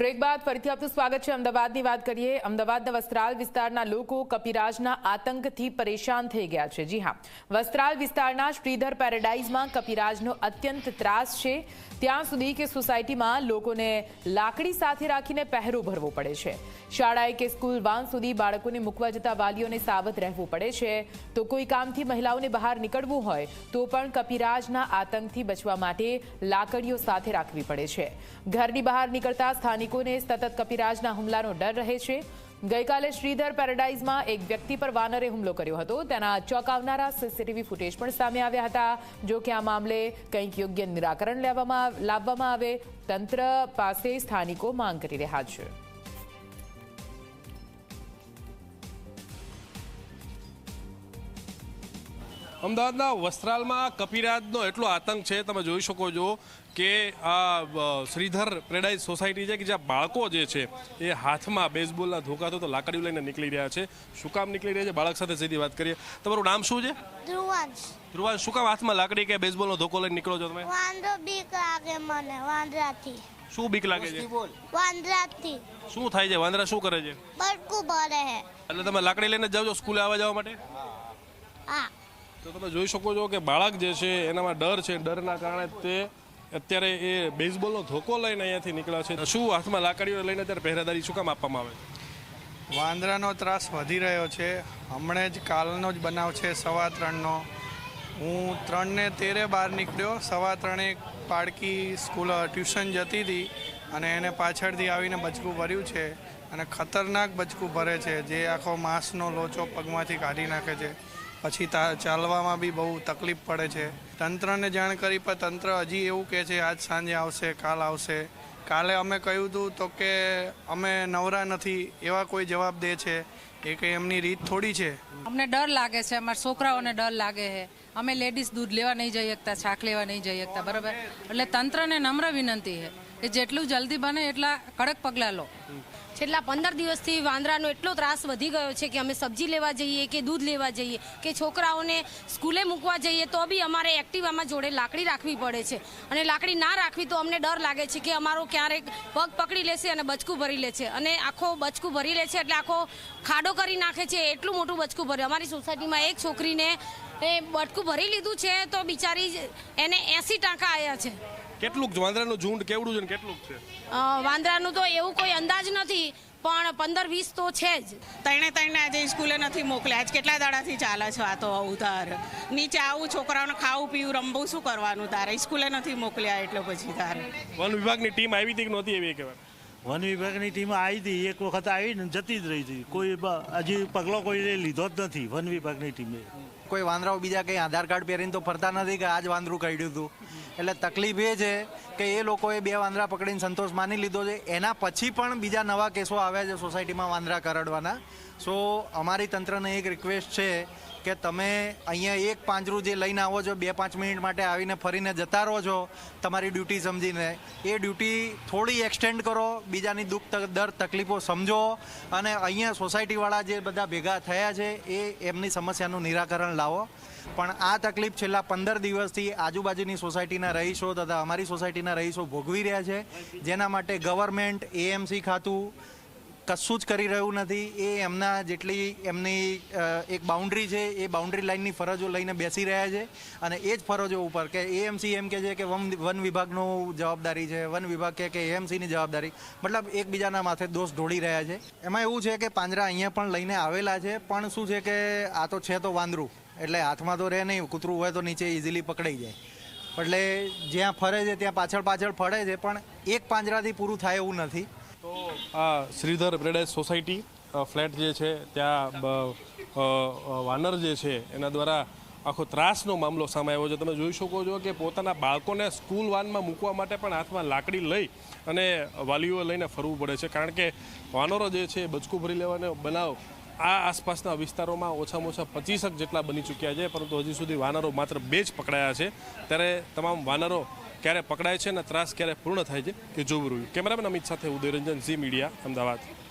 Break બાદ ફરીથી આપનું સ્વાગત છે. અમદાવાદની વાત કરીએ, અમદાવાદના વસ્ત્રાલ વિસ્તારના લોકો કપિરાજના આતંકથી પરેશાન થઈ ગયા છે. જી હા, વસ્ત્રાલ વિસ્તારના શ્રીધર પેરેડાઇઝમાં કપિરાજનો અત્યંત ત્રાસ છે. ત્યાં સુધી કે સોસાયટીમાં લોકોને લાકડી સાથે રાખીને પહેરો ભરવો પડે છે. શાળાએ કે સ્કૂલ વાન સુધી બાળકોને મૂકવા જતા વાલીઓને સાવધ રહેવું પડે છે. તો કોઈ કામથી મહિલાઓને બહાર નીકળવું હોય, તો પણ કપિરાજના આતંકથી બચવા માટે લાકડીઓ સાથે રાખવી પડે છે. ઘરની બહાર નીકળતા સ્થાનિકોને સતત કપિરાજના હુમલાનો ડર રહે છે. ગઈકાલે શ્રીધર પેરાડાઇઝમાં એક વ્યક્તિ પર વાનરે હુમલો કર્યો હતો. તેના ચોંકાવનારા સીસીટીવી ફૂટેજ પણ સામે આવ્યા હતા. જો કે આ મામલે કંઈક યોગ્ય નિરાકરણ લેવામાં લાવવામાં આવે, તંત્ર પાસે સ્થાનિકો માંગ કરી રહ્યા છે. અમદાવાદના વસ્ત્રાલમાં કપિરાજનો એટલો આતંક છે તમે જોઈ શકો છો કે આ શ્રીધર પેરેડાઇઝ સોસાયટી છે કે જ્યાં બાળકો જે છે એ હાથમાં બેઝબોલના ધોકા તો લાકડીઓ લઈને નીકળી રહ્યા છે. શું કામ નીકળી રહ્યા છે? બાળક સાથે સીધી વાત કરીએ. તમારું નામ શું છે? ધ્રુવાંશ. ધ્રુવાંશ શું કામ હાથમાં લાકડી કે બેઝબોલનો ધોકો લઈને નીકળો છો તમે? વાંદરો બીક લાગે મને વાંદરાથી. શું બીક લાગે છે? વાંદરાથી. શું થાય છે? વાંદરા શું કરે છે? બરકું ભરે છે એટલે તમે લાકડી લઈને જાવ જાઓ છો સ્કૂલે આવવા જવા માટે? હા. તો તમે જોઈ શકો છો કે બાળક જે છે, એનામાં ડર છે. ડરના કારણે તે અત્યારે એ બેઝબોલનો ધોકો લઈને અહીંયાથી નીકળ્યા છે. શું હાથમાં લાકડીઓ લઈને અત્યારે પહેરાદારી શું કામ આપવામાં આવે વાંદરાનો ત્રાસ વધી રહ્યો છે. હમણાં જ કાલનો જ બનાવ છે સવા ત્રણનો. હું ત્રણને તેરે બહાર નીકળ્યો. સવા ત્રણે પાડકી સ્કૂલ ટ્યુશન જતી હતી અને એને પાછળથી આવીને બચકું ભર્યું છે અને ખતરનાક બચકું ભરે છે. જે આખો માંસનો લોચો પગમાંથી કાઢી નાખે છે. પછી ચાલવામાં બી બહુ તકલીફ પડે છે. તંત્રને જાણ કરી પણ તંત્ર હજી એવું કહે છે, આજ સાંજે આવશે, કાલ આવશે. કાલે અમે કહ્યું હતું તો કે અમે નવરા નથી, એવા કોઈ જવાબ દે છે. એ કંઈ એમની રીત થોડી છે. અમને ડર લાગે છે, અમારા છોકરાઓને ડર લાગે છે. અમે લેડીઝ દૂધ લેવા નહીં જઈ શકતા છાક લેવા નહીં જઈ શકતા, બરાબર? એટલે તંત્રને નમ્ર વિનંતી છે કે જેટલું જલ્દી બને એટલા કડક પગલાં લો. છેલ્લા પંદર દિવસથી વાંદરાનો એટલો ત્રાસ વધી ગયો છે કે અમે સબ્જી લેવા જઈએ કે દૂધ લેવા જઈએ કે છોકરાઓને સ્કૂલે મૂકવા જઈએ તો બી અમારે એક્ટિવામાં જોડે લાકડી રાખવી પડે છે. અને લાકડી ના રાખવી તો અમને ડર લાગે છે કે અમારો ક્યારેક પગ પકડી લેશે અને બચકું ભરી લે છે અને આખો બચકું ભરી લે છે એટલે આખો ખાડો કરી નાખે છે એટલું મોટું બચકું ભર્યું. અમારી સોસાયટીમાં એક છોકરીને એ બટકું ભરી લીધું છે તો બિચારી એને એસી ટાંકા આવ્યા છે. કેટલું વાંદરાનું ઝુંડ કેવડું છે કેટલું છે? વાંદરાનું તો એવું કોઈ અંદાજ નથી. પણ પંદર વીસ તો છે જ. તણે તણે આજે સ્કૂલે નથી મોકલ્યા. આજ કેટલા દાડાથી ચાલે છે આ તો આવું તાર નીચે આવું છોકરાઓને ખાવું પીવું રમવું શું કરવાનું તારે? સ્કૂલે નથી મોકલ્યા એટલે પછી તારે. વન વિભાગની ટીમ આવી હતી કે નહોતી એવી કહેવાય વન વિભાગની ટીમ આવી હતી. એક વખત આવીને જતી જ રહી હતી. કોઈ હજી પગલો કોઈ લીધો જ નથી વન વિભાગની ટીમે. કોઈ વાંદરાઓ બીજા કંઈ આધાર કાર્ડ પહેરીને તો ફરતા નથી કે આજ વાંદરું કાઢ્યું હતું એટલે તકલીફ એ છે કે એ લોકોએ બે વાંદરા પકડીને સંતોષ માની લીધો છે. એના પછી પણ બીજા નવા કેસો આવ્યા છે સોસાયટીમાં વાંદરા કરડવાના. સો, અમારી તંત્રને એક રિક્વેસ્ટ છે કે તમે અહીંયા એક પાંજરું જે લઈને આવો છો, બે પાંચ મિનિટ માટે આવીને ફરીને જતા રહો છો, તમારી ડ્યુટી સમજીને. એ ડ્યુટી થોડી એક્સટેન્ડ કરો, બીજાની દુઃખ દર તકલીફો સમજો અને અહીંયા સોસાયટીવાળા જે બધા ભેગા થયા છે, એ એમની સમસ્યાનું નિરાકરણ લાવો. પણ આ તકલીફ છેલ્લા પંદર દિવસથી આજુબાજુની સોસાયટીના રહીશો તથા અમારી સોસાયટીના રહીશો ભોગવી રહ્યા છે. જેના માટે ગવર્મેન્ટ એએમસી ખાતું કશું જ કરી રહ્યું નથી. એ એમના જેટલી એમની એક બાઉન્ડ્રી છે, એ બાઉન્ડ્રી લાઇનની ફરજો લઈને બેસી રહ્યા છે. અને એ જ ફરજો ઉપર કે એએમસી એમ કે છે કે વન વન વિભાગનું જવાબદારી છે, વન વિભાગ કે કે એએમસીની જવાબદારી. મતલબ એકબીજાના માથે દોષ ઢોળી રહ્યા છે. એમાં એવું છે કે પાંજરા અહીંયા પણ લઈને આવેલા છે, પણ શું છે કે આ તો છે તો વાંદરું. એટલે હાથમાં તો રહે નહીં, કૂતરું હોય તો નીચે ઇઝીલી પકડાઈ જાય. એટલે જ્યાં ફરે છે, ત્યાં પાછળ પાછળ ફરે છે, પણ એક પાંજરાથી પૂરું થાય એવું નથી. તો આ શ્રીધર પેરેડાઇઝ સોસાયટી ફ્લેટ જે છે, ત્યાં વાનર જે છે, એના દ્વારા આખો ત્રાસનો મામલો સામે આવ્યો છે. તમે જોઈ શકો છો કે પોતાના બાળકોને સ્કૂલ વાનમાં મૂકવા માટે પણ હાથમાં લાકડી લઈ અને વાલીઓ લઈને ફરવું પડે છે. કારણ કે વાનરો જે છે બચકું ભરી લેવાનો બનાવ આ આસપાસના વિસ્તારોમાં ઓછામાં ઓછા પચીસક જેટલા બની ચૂક્યા છે, પરંતુ હજી સુધી વાનરો માત્ર બે જ પકડાયા છે. ત્યારે તમામ વાનરો ક્યારે પકડાય છે અને ત્રાસ ક્યારે પૂર્ણ થાય છે કે જોવું રહ્યું. કેમેરામેન અમિત સાથે ઉદયરંજન, ઝી મીડિયા, અમદાવાદ.